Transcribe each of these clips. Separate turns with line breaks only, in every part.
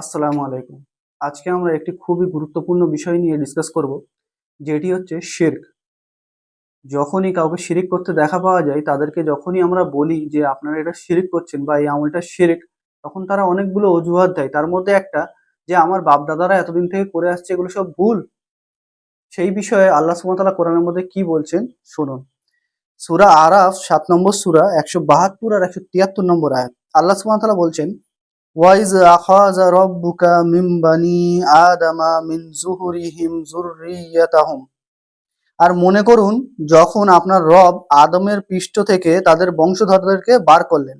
আসসালামু আলাইকুম। আজকে আমরা একটি খুবই গুরুত্বপূর্ণ বিষয় নিয়ে ডিসকাস করব, যেটি হচ্ছে শির্ক যখনই কাউকে শিরিক করতে দেখা পাওয়া যায়, তাদেরকে যখনই আমরা বলি যে আপনারা এটা শিরিক করছেন বা এই আমলটা শিরিক তখন তারা অনেকগুলো অজুহাত দেয়। তার মধ্যে একটা যে আমার বাপ দাদারা এতদিন থেকে করে আসছে, এগুলো সব ভুল। সেই বিষয়ে আল্লাহ সুমতাল্লাহ কোরআনের মধ্যে কি বলছেন, শুনুন। সুরা আরাফ সাত নম্বর সুরা, একশো বাহাত্তর আর একশো তিয়াত্তর নম্বর আয়াত। আল্লাহ সুমতাল্লাহ বলছেন ওয়াইজ আখাযা রাব্বুকা মিন বানি আদামা মিন যুহুরিহিম যুররিয়াতাহুম আর মনে করুন, যখন আপনার রব আদমের পৃষ্ঠ থেকে তাদের বংশধরদেরকে বার করলেন।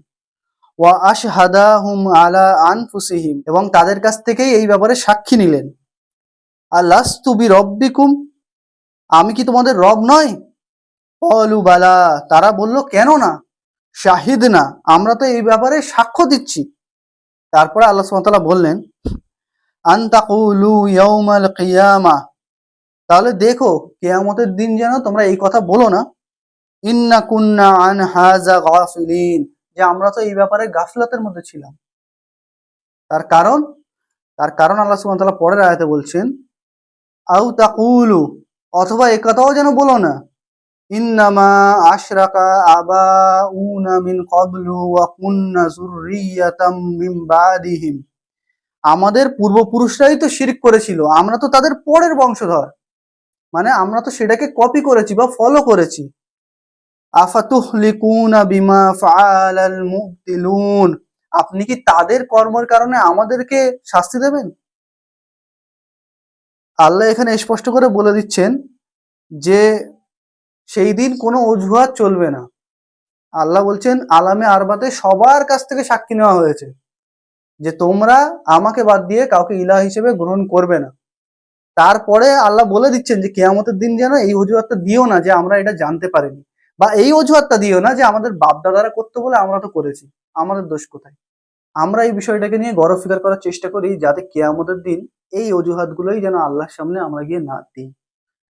ওয়া আশহাদাহুম আলা আনফুসিহিম এবং তাদের কাছ থেকেই এই ব্যাপারে সাক্ষী নিলেন। আল্লাস্তু বি রব্বিকুম আমি কি তোমাদের রব নয় অলু বালা। তারা বলল, কেন না? শাহিদ না। আমরা তো এই ব্যাপারে সাক্ষ্য দিচ্ছি। তারপরে আল্লাহ সুবহানাহু বললেন তাহলে দেখো, কেয়ামতের দিন যেন তোমরা এই কথা বলো না, ইন্না কুন্না আন হাজা গাফিলিন যে আমরা তো এই ব্যাপারে গাফলাতের মধ্যে ছিলাম। তার কারণ তার কারণ আল্লাহ তাআলা পরের আয়াতে বলছেন আউ তাকুলু অথবা এ কথাও যেন বলো না ইন্নামা আশরাকা আবাউনা মিন ক্বাবলু ওয়া কুন্না যুররিয়াতাম মিন বাদিহিম। আমাদের পূর্বপুরুষরাই তো শিরক করেছিল, আমরা তো তাদের পরের বংশধর। মানে আমরা তো সেটাকে কপি করেছি বা ফলো করেছি। আফাতুহলিকুনা বিমা ফাআলাল মুবতিলুন। আপনি কি তাদের কর্মের কারণে আমাদেরকে শাস্তি দেবেন? আল্লাহ এখানে স্পষ্ট করে বলে দিচ্ছেন যে সেই দিন কোনো অজুহাত চলবে না। আল্লাহ বলছেন, আলামে আরবাতে সবার কাছ থেকে সাক্ষী নেওয়া হয়েছে যে তোমরা আমাকে বাদ দিয়ে কাউকে ইলাহ হিসেবে গ্রহণ করবে না। তারপরে আল্লাহ বলে দিচ্ছেন যে, কেয়ামতের দিন যেন এই অজুহাতটা দিও না যে আমরা এটা জানতে পারিনি বা এই অজুহাতটা দিও না যে আমাদের বাপদাদারা করতে বলে আমরা তো করেছি, আমাদের দোষ কোথায়? আমরা এই বিষয়টাকে নিয়ে গর্ব ফিকার করার চেষ্টা করি যাতে কেয়ামতের দিন এই অজুহাতগুলোই যেন আল্লাহর সামনে আমরা গিয়ে না দিই।